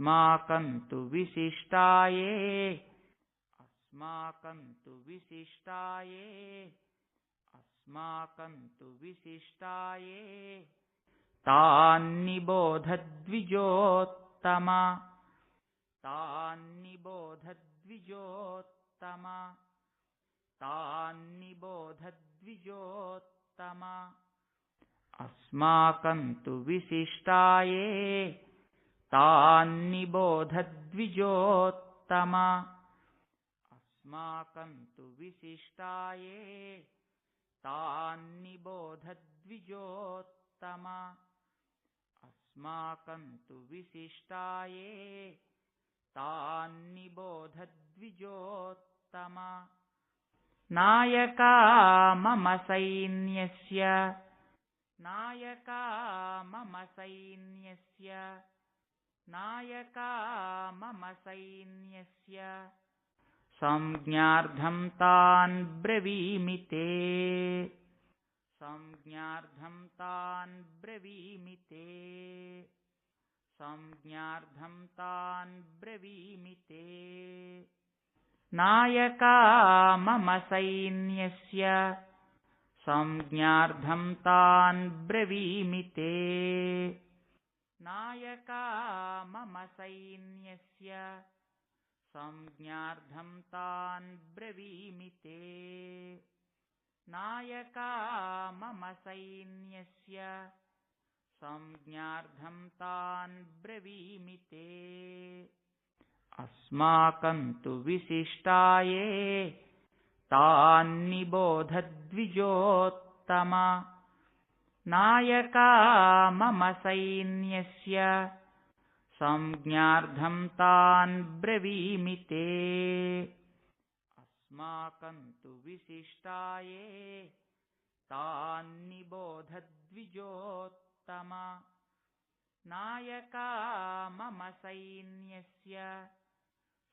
अस्माकं तु विशिष्टाये। अस्माकं तु विशिष्टाये। अस्माकं तु विशिष्टाये। तान्निबोधद्विजोत्तमा। तान्निबोधद्विजोत्तमा। तान्निबोधद्विजोत्तमा। अस्माकं तु विशिष्टाये तान्निबोधद्विजोत्तमा। अस्माकं तु विशिष्टाये तान्निबोधद्विजोत्तमा। अस्माकं तु विशिष्टाये तान्निबोधद्विजोत्तमा। नायका मम सैन्यस्य। नायका मम सैन्यस्य नायका मम सैन्यस्य। संज्ञार्धं तान् ब्रवीमि ते। संज्ञार्धं तान् ब्रवीमि ते। संज्ञार्धं तान् ब्रवीमि ते। नायका मम सैन्यस्य। संज्ञार्धं तान् ब्रवीमि ते नायका मम सैन्यस्य। संज्ञार्धं तान् ब्रवीमि ते। नायका मम सैन्यस्य। संज्ञार्धं तान् ब्रवीमि ते। अस्माकं तु विशिष्टाये तान्निबोधद्विजोत्तमा नायका मम सैन्यस्य। संज्ञार्धं तान् ब्रवीमि ते। अस्माकं तु विशिष्टाये। तान्निबोधद्विजोत्तमा नायका मम सैन्यस्य।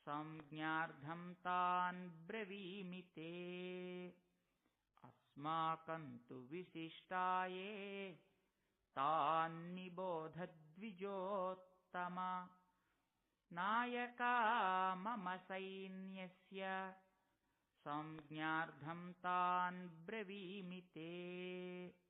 संज्ञार्धं तान् ब्रवीमि ते अस्माकं तु विशिष्टाये। तान्निबोधद्विजोत्तमा। नायका मम सैन्यस्य। संज्ञार्धं तान् ब्रवीमि ते